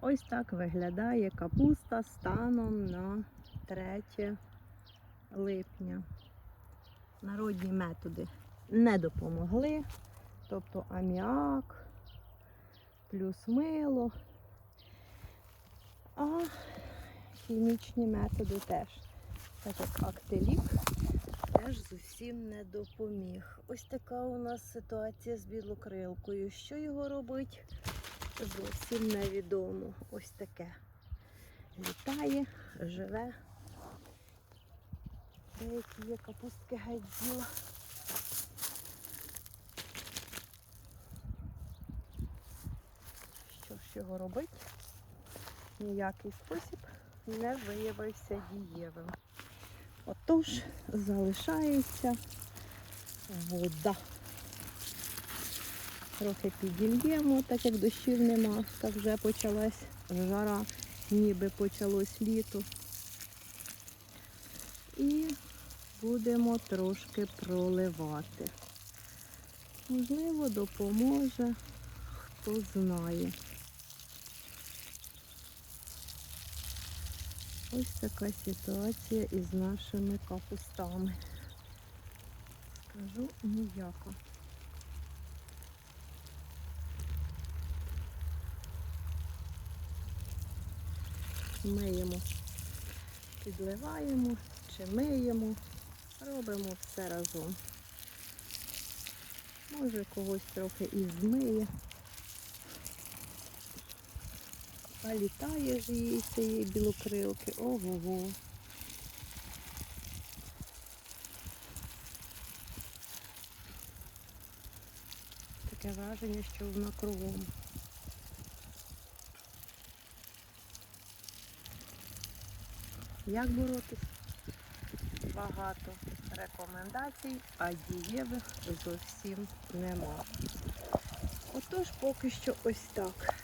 Ось так виглядає капуста станом на 3 липня. Народні методи не допомогли. Тобто аміак, плюс мило. А хімічні методи теж. Так як актилік теж зовсім не допоміг. Ось така у нас ситуація з білокрилкою. Що його робить? Зовсім невідомо. Ось таке. Літає, живе. Деякі є капустки з'їла. Що ж його робить? Ніякий спосіб не виявився дієвим. Отож, залишається вода. Трохи підільємо, так як дощів нема, так вже почалась жара, ніби почалось літо. І будемо трошки проливати. Можливо, допоможе, хто знає. Ось така ситуація із нашими капустами. Скажу ніяка. Миємо, підливаємо чи миємо, робимо все разом. Може когось трохи і змиє. А літає ж її цієї білокрилки. Ого-го. Таке враження, що вона кругом. Як боротись? Багато рекомендацій, а дієвих зовсім нема. Отож, поки що ось так.